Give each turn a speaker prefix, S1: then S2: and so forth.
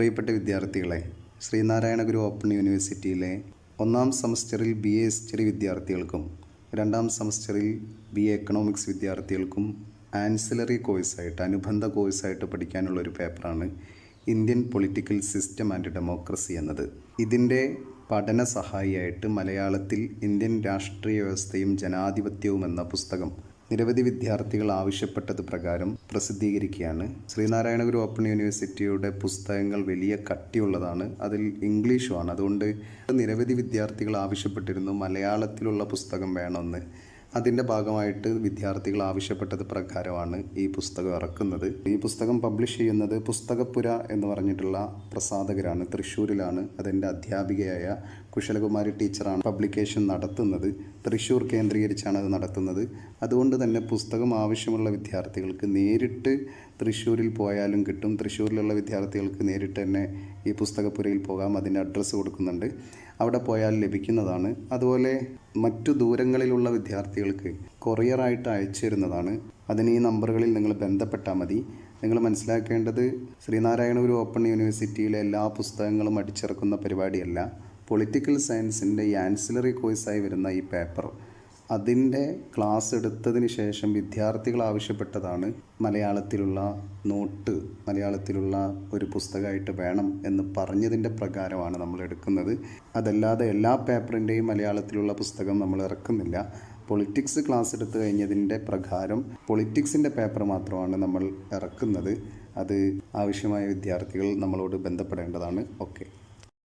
S1: പ്രിയപ്പെട്ട വിദ്യാർത്ഥികളെ ശ്രീനാരായണ ഗുരു ഓപ്പൺ യൂണിവേഴ്സിറ്റിയിലെ ഒന്നാം സെമസ്റ്ററിൽ ബി എ ഹിസ്റ്ററി വിദ്യാർത്ഥികൾക്കും രണ്ടാം സെമസ്റ്ററിൽ ബി എ എക്കണോമിക്സ് വിദ്യാർത്ഥികൾക്കും ആൻസിലറി കോഴ്സായിട്ട് അനുബന്ധ കോഴ്സായിട്ട് പഠിക്കാനുള്ള ഒരു പേപ്പറാണ് Indian political system and democracy എന്നത്. ഇതിന്റെ പഠന സഹായിയായിട്ട് മലയാളത്തിൽ ഇന്ത്യൻ രാഷ്ട്രീയ വ്യവസ്ഥയും ജനാധിപത്യവും എന്ന പുസ്തകം നിരവധി വിദ്യാർത്ഥികൾ ആവശ്യപ്പെട്ടത് പ്രകാരം പ്രസിദ്ധീകരിക്കുകയാണ്. ശ്രീനാരായണ ഗുരു ഓപ്പൺ യൂണിവേഴ്സിറ്റിയുടെ പുസ്തകങ്ങൾ വലിയ കട്ടിയുള്ളതാണ്. അതിൽ ഇംഗ്ലീഷുമാണ്. അതുകൊണ്ട് നിരവധി വിദ്യാർത്ഥികൾ ആവശ്യപ്പെട്ടിരുന്നു. മലയാളത്തിലുള്ള പുസ്തകം വേണമെന്ന്. അതിന്റെ ഭാഗമായിട്ട് വിദ്യാർത്ഥികൾ ആവശ്യപ്പെട്ടത് പ്രകാരമാണ് ഈ പുസ്തകം ഇറക്കുന്നത്. ഈ പുസ്തകം പബ്ലിഷ് ചെയ്യുന്നത് പുസ്തകപ്പുര എന്ന് പറഞ്ഞിട്ടുള്ള പ്രസാധകരാണ്. തൃശ്ശൂരിലാണ്. അതിന്റെ അധ്യാപികയായ കുശലകുമാരി ടീച്ചറാണ് പബ്ലിക്കേഷൻ നടത്തുന്നത്. തൃശ്ശൂർ കേന്ദ്രീകരിച്ചാണ് അത് നടത്തുന്നത്. അതുകൊണ്ട് തന്നെ പുസ്തകം ആവശ്യമുള്ള വിദ്യാർത്ഥികൾക്ക് നേരിട്ട് തൃശ്ശൂരിൽ പോയാലും കിട്ടും. തൃശ്ശൂരിലുള്ള വിദ്യാർത്ഥികൾക്ക് നേരിട്ട് തന്നെ ഈ പുസ്തകപ്പുരയിൽ പോകാം. അതിന്റെ അഡ്രസ്സ് കൊടുക്കുന്നുണ്ട്. അവിടെ പോയാൽ ലഭിക്കുന്നതാണ്. അതുപോലെ മറ്റു ദൂരങ്ങളിലുള്ള വിദ്യാർത്ഥികൾക്ക് കൊറിയറായിട്ട് അയച്ചു തരുന്നതാണ്. അതിന് ഈ നമ്പറുകളിൽ നിങ്ങൾ ബന്ധപ്പെട്ടാൽ മതി. നിങ്ങൾ മനസ്സിലാക്കേണ്ടത് ശ്രീനാരായണ ഗുരു ഓപ്പൺ യൂണിവേഴ്സിറ്റിയിലെ എല്ലാ പുസ്തകങ്ങളും അടിച്ചിറക്കുന്ന പരിപാടിയല്ല. പൊളിറ്റിക്കൽ സയൻസിന്റെ ആൻസിലറി കോഴ്സായി വരുന്ന ഈ പേപ്പർ അതിന്റെ ക്ലാസ് എടുത്തതിന് ശേഷം വിദ്യാർത്ഥികൾ ആവശ്യപ്പെട്ടതാണ് മലയാളത്തിലുള്ള നോട്ട് മലയാളത്തിലുള്ള ഒരു പുസ്തകമായിട്ട് വേണം എന്ന് പറഞ്ഞതിന്റെ പ്രകാരമാണ് നമ്മൾ എടുക്കുന്നത്. അതല്ലാതെ എല്ലാ പേപ്പറിന്റെയും മലയാളത്തിലുള്ള പുസ്തകം നമ്മൾ ഇറക്കുന്നില്ല. പൊളിറ്റിക്സ് ക്ലാസ് എടുത്തു കഴിഞ്ഞതിന്റെ പ്രകാരം പൊളിറ്റിക്സിന്റെ പേപ്പർ മാത്രമാണ് നമ്മൾ ഇറക്കുന്നത്. അത് ആവശ്യമായ വിദ്യാർത്ഥികൾ നമ്മളോട് ബന്ധപ്പെടേണ്ടതാണ്. ഓക്കെ